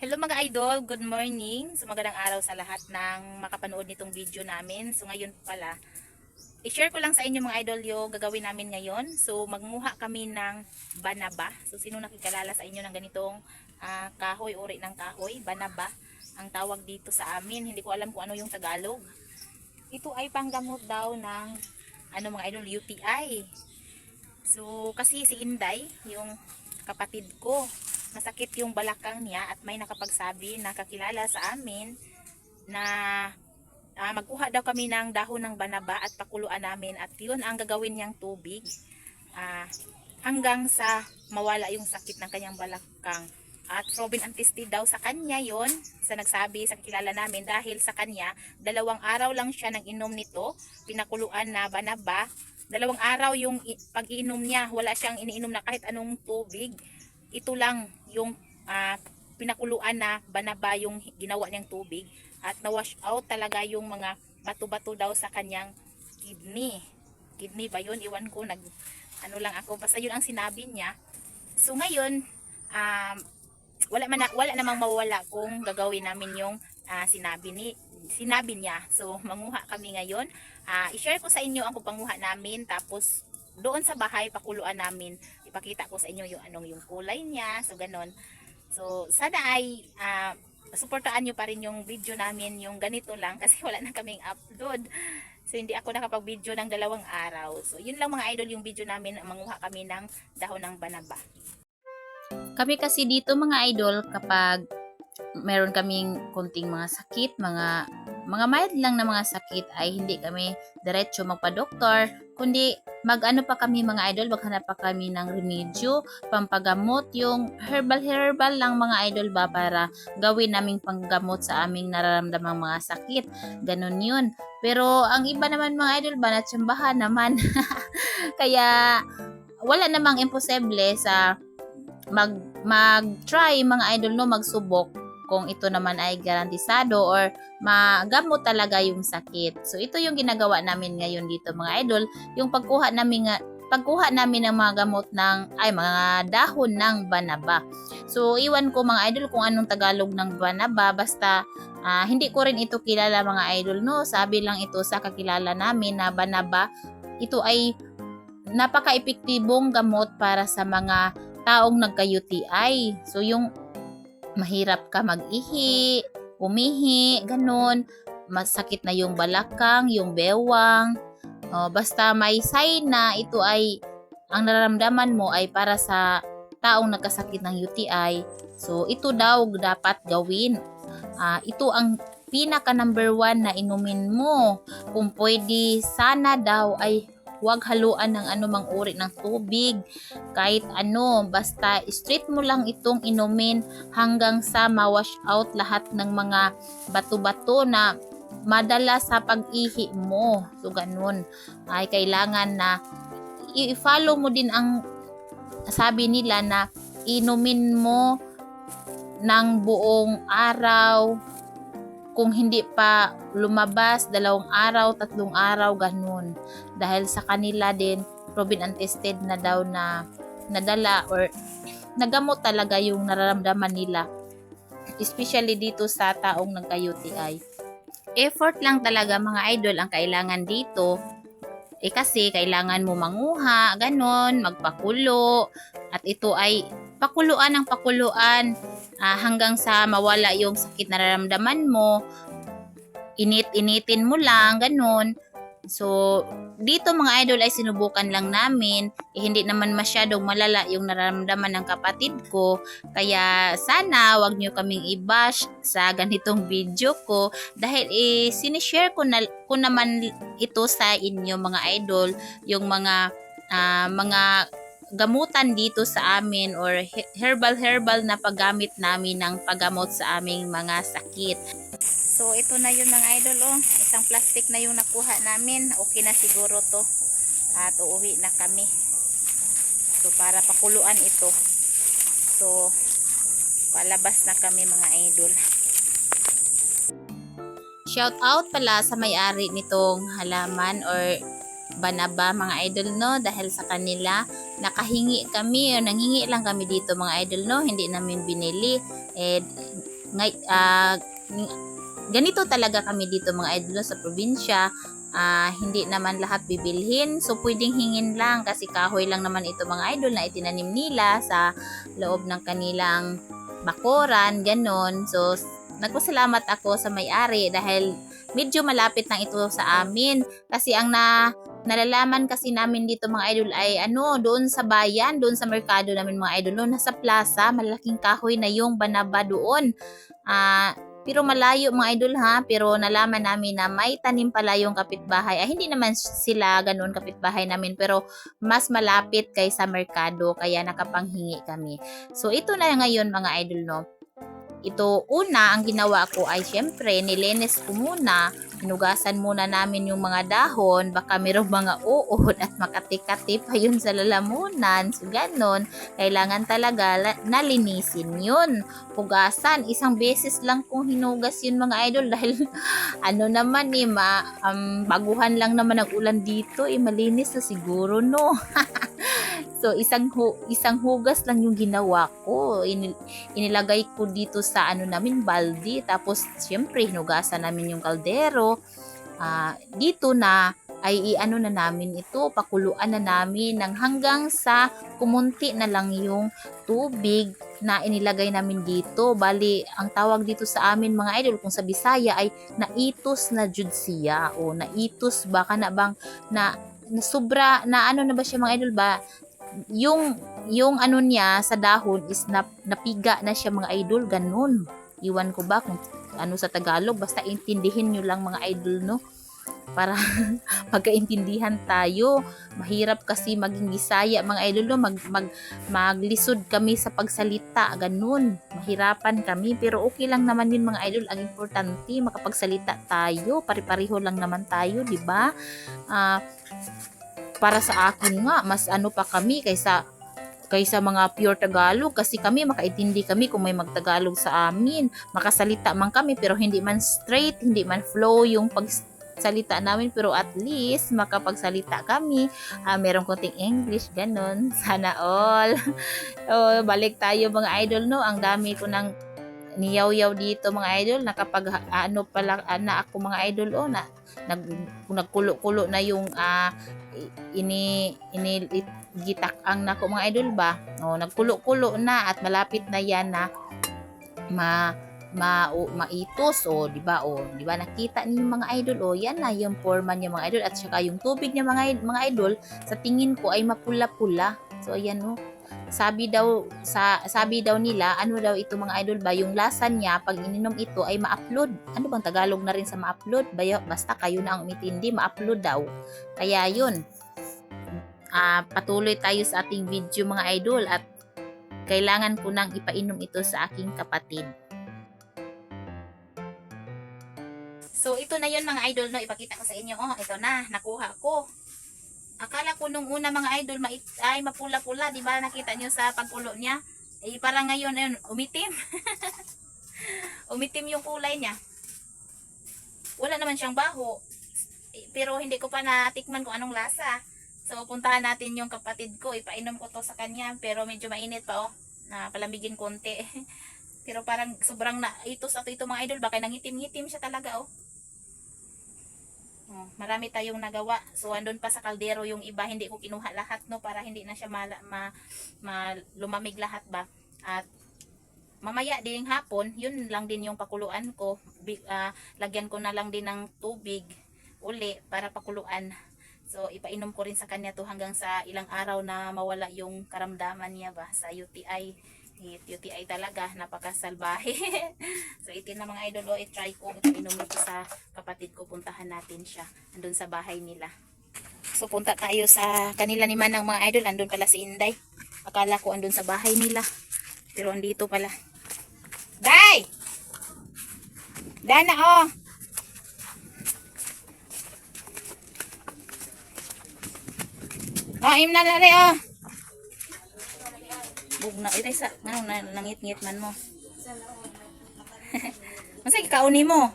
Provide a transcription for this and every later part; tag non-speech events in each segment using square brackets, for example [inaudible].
Hello mga idol, good morning. So magandang araw sa lahat ng makapanood nitong video namin. So ngayon pala, i-share ko lang sa inyo mga idol yung gagawin namin ngayon. So magmuha kami ng banaba. So sino nakikalala sa inyo ng ganitong ah, kahoy, uri ng kahoy, banaba. Ang tawag dito sa amin, hindi ko alam kung ano yung Tagalog. Ito ay panggamot daw ng ano mga idol, UTI. So kasi si Inday, yung kapatid ko, masakit yung balakang niya at may nakapagsabi na kakilala sa amin na ah, magkuha daw kami ng dahon ng banaba at pakuluan namin at yun ang gagawin niyang tubig ah, hanggang sa mawala yung sakit ng kanyang balakang. At proven and tested daw sa kanya yon sa nagsabi sa kakilala namin dahil sa kanya dalawang araw lang siya nang inom nito pinakuluan na banaba dalawang araw yung pag-iinom niya wala siyang iniinom na kahit anong tubig ito lang yung ah, pinakuluan na banaba yung ginawa niyang tubig at na-wash out talaga yung mga bato-bato daw sa kanyang kidney. Kidney ba yun? Iwan ko, nag, ano lang ako. Basta yun ang sinabi niya. So ngayon, um, wala, man wala namang mawala kung gagawin namin yung ah, sinabi ni sinabi niya. So manguha kami ngayon. Ah, i-share ko sa inyo ang pagpanguha namin tapos doon sa bahay pakuluan namin ipakita ko sa inyo yung anong yung kulay niya so ganon. So sana ay ah, suportaan nyo pa rin yung video namin yung ganito lang kasi wala na kaming upload. So hindi ako nakapag video ng dalawang araw. So yun lang mga idol yung video namin. Manguha kami ng dahon ng banaba. Kami kasi dito mga idol kapag meron kaming konting mga sakit, mga mga mild lang na mga sakit ay hindi kami diretso magpa-doktor, kundi mag-ano pa kami mga idol, maghanap pa kami ng remedyo, pampagamot, yung herbal-herbal lang mga idol ba para gawin naming panggamot sa aming nararamdamang mga sakit. Ganon yun. Pero ang iba naman mga idol ba, natsambahan naman. [laughs] Kaya wala namang imposible sa mag mag-try mga idol no magsubok kung ito naman ay garantisado or magamot talaga yung sakit. So ito yung ginagawa namin ngayon dito mga idol, yung pagkuha namin pagkuha namin ng mga gamot ng ay mga dahon ng banaba. So iwan ko mga idol kung anong Tagalog ng banaba basta ah, hindi ko rin ito kilala mga idol no. Sabi lang ito sa kakilala namin na banaba ito ay napaka-epektibong gamot para sa mga taong nagka-UTI. So, yung mahirap ka mag-ihi, umihi, ganun. Masakit na yung balakang, yung bewang. O, basta may sign na ito ay, ang nararamdaman mo ay para sa taong nagkasakit ng UTI. So, ito daw dapat gawin. Ah, ito ang pinaka number one na inumin mo. Kung pwede, sana daw ay huwag haluan ng anumang uri ng tubig kahit ano, basta straight mo lang itong inumin hanggang sa ma-wash out lahat ng mga bato-bato na madala sa pag-ihi mo. So, ganun. Ay, kailangan na i-follow mo din ang sabi nila na inumin mo ng buong araw kung hindi pa lumabas dalawang araw, tatlong araw, ganun. Dahil sa kanila din, proven and tested na daw na nadala or nagamot talaga yung nararamdaman nila. Especially dito sa taong nagka-UTI. Effort lang talaga mga idol ang kailangan dito. Eh kasi kailangan mo manguha, ganon, magpakulo. At ito ay pakuluan ng pakuluan ah, hanggang sa mawala yung sakit na nararamdaman mo. Init-initin mo lang, ganon. So, dito mga idol ay sinubukan lang namin. Eh, hindi naman masyadong malala yung nararamdaman ng kapatid ko. Kaya sana wag nyo kaming i-bash sa ganitong video ko. Dahil eh, sinishare ko, na, ko naman ito sa inyo mga idol. Yung mga ah, mga gamutan dito sa amin or he- herbal-herbal na paggamit namin ng paggamot sa aming mga sakit. so ito na yun mga idol oh. isang plastic na yung nakuha namin. Okay na siguro to. At uuwi na kami. So para pakuluan ito. So palabas na kami mga idol. Shout out pala sa may-ari nitong halaman or banaba mga idol no? Dahil sa kanila nakahingi kami o nanghingi lang kami dito mga idol no? Hindi namin binili. Eh ngay, ng- ganito talaga kami dito mga idol sa probinsya Ah, hindi naman lahat bibilhin. So pwedeng hingin lang kasi kahoy lang naman ito mga idol na itinanim nila sa loob ng kanilang bakuran ganon. So nagpasalamat ako sa may-ari dahil medyo malapit lang ito sa amin. Kasi ang na nalalaman kasi namin dito mga idol ay ano doon sa bayan doon sa merkado namin mga idol no? Nasa plaza malaking kahoy na yung banaba doon. Ah pero malayo mga idol ha? Pero nalaman namin na may tanim pala yung kapitbahay. Ay hindi naman sila ganoon kapitbahay namin pero mas malapit kaysa merkado kaya nakapanghingi kami. So ito na ngayon mga idol no? Ito una ang ginawa ko ay syempre nilinis ko muna hinugasan muna namin yung mga dahon. Baka mayroong mga uod at makati-kati pa yun sa lalamunan. So ganon. Kailangan talaga la- nalinisin yun. Hugasan. Isang beses lang kung hinugas yun mga idol. [laughs] Dahil ano naman eh ma, um, baguhan lang naman ang ulan dito eh. Malinis na siguro no [laughs] so isang hu- isang hugas lang yung ginawa ko. Inil- inilagay ko dito sa ano namin baldi tapos syempre hinugasan namin yung kaldero. Ah, dito na ay iano na namin ito pakuluan na namin ng hanggang sa kumunti na lang yung tubig na inilagay namin dito. Bali ang tawag dito sa amin mga idol kung sa Bisaya ay naitos na jud siya. O naitos baka na bang na, na sobra na ano na ba siya mga idol? Ba yung yung ano niya sa dahon is na, napiga na siya mga idol ganun. Iwan ko ba kung ano sa Tagalog basta intindihin nyo lang mga idol no? Para [laughs] magkaintindihan tayo. Mahirap kasi maging Bisaya mga idol no? Mag, mag maglisod kami sa pagsalita ganun. Mahirapan kami pero okay lang naman yun mga idol. Ang importante makapagsalita tayo. Pare-pareho lang naman tayo di ba? Ah, para sa akin nga mas ano pa kami kaysa kaysa mga pure Tagalog. Kasi kami makaintindi kami kung may magtagalog sa amin. Makasalita man kami pero hindi man straight hindi man flow yung pagsalita namin. Pero at least makapagsalita kami. Ah, merong konting English ganun. [laughs] Sana all. [laughs] Oh, balik tayo mga idol no? Ang dami ko ng niyaw-yaw dito mga idol. Nakapag ano pala ah, na ako mga idol oh na nag nagkulo-kulo na yung i- ini ini it- gitak ang nako mga idol ba? Oh nagkulo-kulo na at malapit na yan na ma ma o, maitos. O di ba? O di ba? Nakita niyo mga idol. O yan na yung forma niya mga idol. At saka yung tubig niya mga mga idol sa tingin ko ay mapula-pula. So ayan o sabi daw sa sabi daw nila ano daw ito mga idol ba yung lasa niya pag ininom ito ay ma-upload ano bang tagalog na rin sa ma-upload basta kayo na ang umitindi ma-upload daw kaya yun ah patuloy tayo sa ating video mga idol at kailangan ko nang ipainom ito sa aking kapatid So, ito na yun mga idol, no? Ipakita ko sa inyo. Oh, ito na. Nakuha ko. Akala ko nung una mga idol, mait, ay mapula-pula. Di ba nakita nyo sa pagpulo niya? Eh, parang ngayon, ayun, umitim. [laughs] umitim yung kulay niya. Wala naman siyang baho. Eh, Pero hindi ko pa natikman kung anong lasa. So, puntahan natin yung kapatid ko. Ipainom ko to sa kanya. Pero medyo mainit pa, oh. Na palamigin konti. [laughs] Pero parang sobrang na itos ato ito mga idol. Baka nangitim-ngitim siya talaga, oh. Oh, marami tayong nagawa. So andun pa sa kaldero yung iba hindi ko kinuha lahat no para hindi na siya mala, ma, ma- lumamig lahat ba. At mamaya din hapon, yun lang din yung pakuluan ko. Bi, ah, lagyan ko na lang din ng tubig uli para pakuluan. So ipainom ko rin sa kanya to hanggang sa ilang araw na mawala yung karamdaman niya ba sa UTI. UTI talaga, napakasalbahe. [laughs] so itin na mga idol, oh, i-try ko ipainom ito sa kapatid ko, puntahan natin siya. Andun sa bahay nila. So punta tayo sa kanila ni Manang mga idol, andun pala si Inday. Akala ko andun sa bahay nila. Pero andito pala. Day! Dana oh! Oh, im na na rin oh! Bugna, itay sa, ano, na, nangit-ngit man mo. [laughs] Masay kauni mo.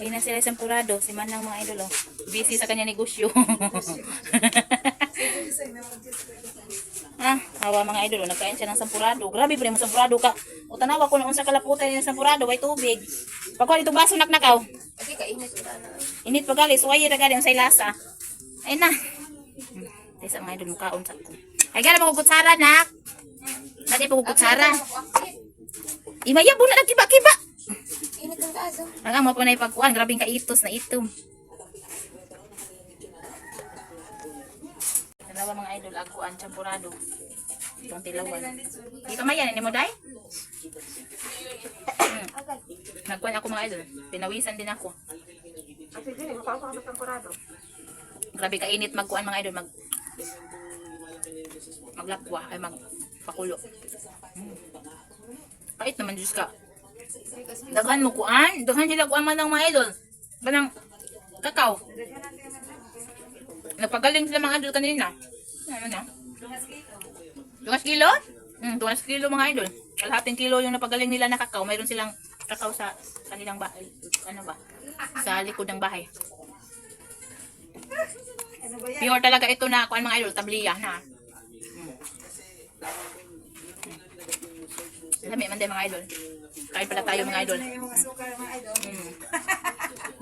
Ay na sila isang purado, si Manang mga idol oh. Busy sa kanya negosyo. [laughs] Ah, awa mga idol, oh, nagkain siya ng sampurado. Grabe pre, mo sampurado ka. O tanawa ko na unsa kalaputan ng sampurado, way tubig. Pagkuha itong baso naknakaw. Kasi kainit. Init pa gali, suwaye ra gali unsay lasa. Ay na. Hmm. Ay sa mga idol mukaon sa ko. Ay gana mo kutsara nak. Dali pa kutsara. Imaya bu na kiba-kiba. Init ng kaso. Ang mo pa na ipagkuan, grabing kaitos na itom. Dalawa mga idol, agkuan, champurado. Itong tilawan. Di ka mayan, ni mo day? [coughs] Hmm. Nagkuan ako mga idol. Pinawisan din ako. Grabe ka init magkuan mga idol, mag maglakwa ay magpakulo. Hmm. Pait naman Diyos ka. Daghan mo kuan, daghan sila kuan man ng mga idol. Ganang kakao. Nagpagaling sila mga idol kanina. Ano na? Tungas kilo? Hmm, tungas kilo mga idol. Kalahating kilo yung napagaling nila na kakao. Mayroon silang kakao sa kanilang bahay. Ano ba? Sa likod ng bahay. Pure talaga ito na kuan mga idol, tabliya na. Lami man din mga idol. Kain pala tayo mga idol. Yung asukar mga idol. Mm.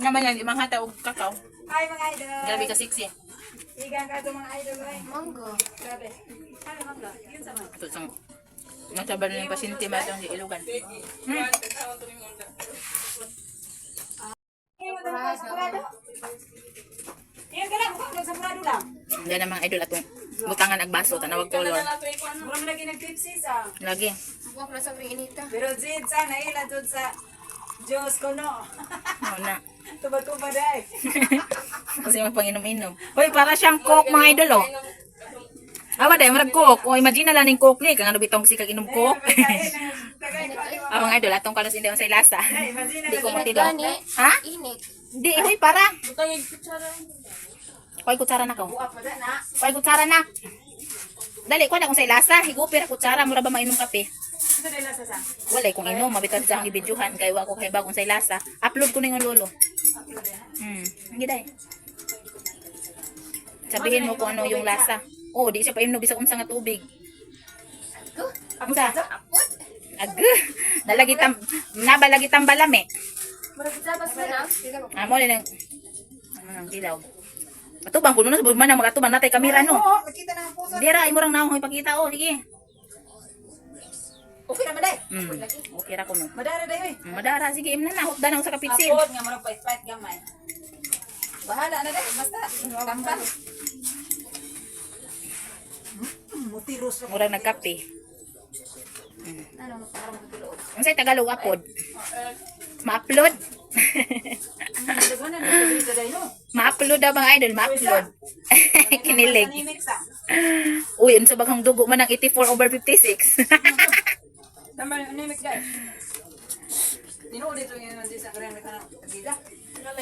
Naman yan, mga hata og kakao. Hi mga idol. Grabe ka sexy. Igang ka ito mga idol. Ay, Manggo. grabe. Ano mangga? Yun sa mga. Ito isang nasa ba na yung pasyente ba itong ilugan. Hmm. Iyon ka lang, mukhang sa kurado lang. Yan ang mga idol atong butangan ag baso, tanawag color. Murang lagi nag-tipsy sa. Lagi. Buwak na sa mga inita. Pero Zid, sana ila dun sa Diyos ko no. Ano na. [laughs] Tuba-tuba dahil. [laughs] Kasi magpanginom-inom. Hoy, para siyang coke mga idol oh. Awa dahil marag coke. O imagine na lang yung coke ni. Kang ano bitong si kag inom coke. [laughs] ah, mga idol, atong kalos hindi sa lasa. Hindi ko matilo. Ha? Init. Hindi, hoy, para. Hoy, kutsara na ko. Pa dyan na. Hoy, kutsara na. Dali, kuha na kung sa ilasa. Higupir kutsara. Mura ba mainom kape? Sa sa. Wala kung inom, mabitaw sa akong ibidyohan kay wa ko kay bagong sa ilasa. Upload ko na yung lolo. Hmm, hindi dai. Sabihin mo kung ano yung lasa. Oh, di siya pa inom bisa unsa nga tubig. Unsa? Ag. Nalagi tam nabalagi tambalame. Marag sabas na na. Amo ni nang ano nang dilaw. Atubang kuno na sa man ang magatubang natay kamera no. Oo, makita na ang puso. Dira imong naong ipakita oh, sige. Okay naman dahil. Hmm. Okay ra ko no. Madara dahil. Hmm, Madara sige imna na hutdan ako sa kapitsin. Apod nga murag pait-pait gamay. Bahala na dahil. Basta. Tambal. Mutiros ako. Murag nagkape. Ano, parang matulog. Unsay Tagalog upload? Ma-upload? [laughs] Daghanan na dito dahil no. Ma-upload daw mga idol, ma-uplood. [laughs] Kinilig. Sa. Uy, unsa baghang dugo man ang 84 over 56. Tambal nanimik dahil. Tinuod ito yung nandito sa kanya ka ng gida.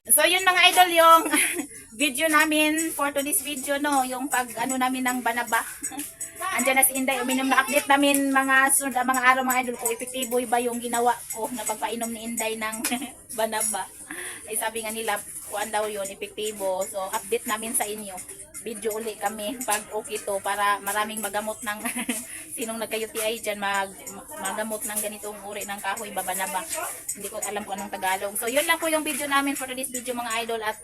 so yun mga idol yung [laughs] video namin for today's video no, yung pag ano namin ng banaba. [laughs] Andiyan na si Inday, uminom na update namin mga sunod mga araw mga idol kung epektibo ba yung ginawa ko na pagpainom ni Inday ng banaba. Ay [laughs] sabi nga nila, kuan daw yun, epektibo. So update namin sa inyo. Video uli kami [laughs] pag okay to para maraming magamot ng [laughs] sinong nagka-UTI dyan mag, magamot ng ganitong uri ng kahoy babanaba. Hindi ko alam kung anong Tagalog. So yun lang po yung video namin for today's video mga idol at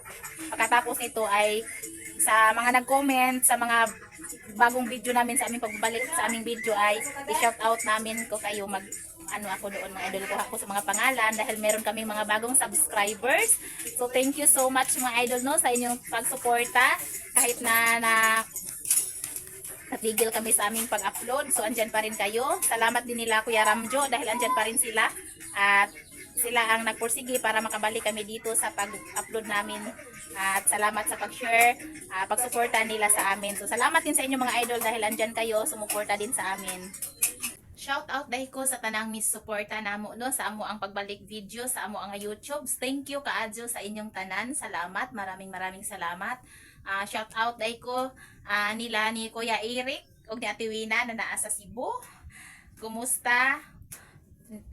pagkatapos nito ay sa mga nag-comment, sa mga bagong video namin sa aming pagbabalik sa aming video ay i-shout out namin ko kayo mag ano ako doon mga idol ko ako sa mga pangalan dahil meron kaming mga bagong subscribers. So thank you so much mga idol no sa inyong pagsuporta kahit na na natigil kami sa aming pag-upload. So andyan pa rin kayo. Salamat din nila Kuya Ramjo dahil andyan pa rin sila at sila ang nagpursige para makabalik kami dito sa pag-upload namin at salamat sa pag-share, ah, pagsuporta nila sa amin. So salamat din sa inyo mga idol dahil andyan kayo, sumuporta din sa amin. Shout out dahil ko sa tanang miss suporta namo no sa amo ang pagbalik video sa amo ang YouTube. Thank you kaadyo sa inyong tanan. Salamat, maraming maraming salamat. Ah, shout out dahil ko ah, nila ni Kuya Eric ug ni Ate Wina na naa sa Cebu. Kumusta?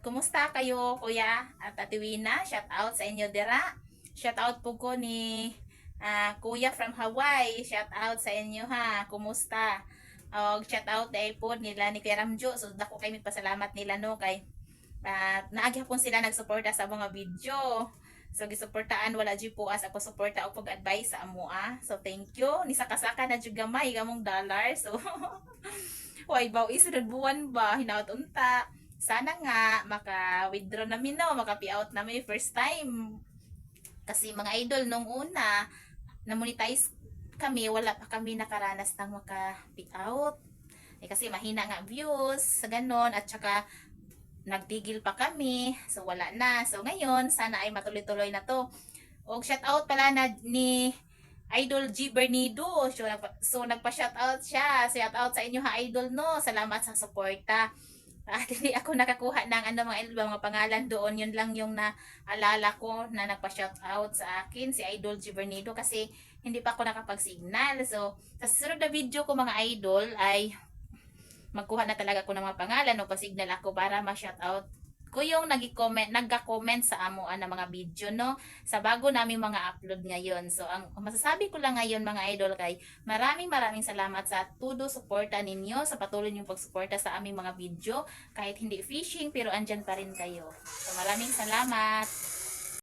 Kumusta kayo Kuya at Ate Wina? Shout out sa inyo dira. Shout out po ko ni Ah, kuya from Hawaii, shout out sa inyo ha. Kumusta? Og shout out dai po nila ni Kuya Ramjo. So dako kay pasalamat nila no kay at naagi hapon sila nagsuporta sa mga video. So gisuportaan wala jud po as ako suporta o pag-advise sa amo ah. So thank you. Ni saka-saka na jud gamay gamong dollar. So [laughs] Huwag baw isunod buwan ba hinaot unta. Sana nga maka-withdraw namin no, maka-payout namin first time. Kasi mga idol nung una na monetize kami, wala pa kami nakaranas ng maka-payout. Eh, kasi mahina nga views, sa ganon, at saka nagtigil pa kami, so wala na. So ngayon, sana ay matuloy-tuloy na to. O shout out pala na ni Idol G. Bernido. So, nagpa, so out siya. Shout out sa inyo ha, Idol, no? Salamat sa suporta. At hindi ako nakakuha ng ano mga idol, mga pangalan doon. Yun lang yung naalala ko na nagpa-shout out sa akin, si Idol G. Bernido. Kasi hindi pa ako nakapag-signal. So, sa susunod na video ko mga idol ay magkuha na talaga ako ng mga pangalan o pa-signal ako para ma-shout out ko yung nag-comment, nagka-comment sa amo na mga video, no? Sa bago namin mga upload ngayon. So, ang masasabi ko lang ngayon mga idol kay maraming maraming salamat sa tudo suporta ninyo, sa patuloy niyong pagsuporta sa aming mga video. Kahit hindi fishing, pero andyan pa rin kayo. So, maraming salamat.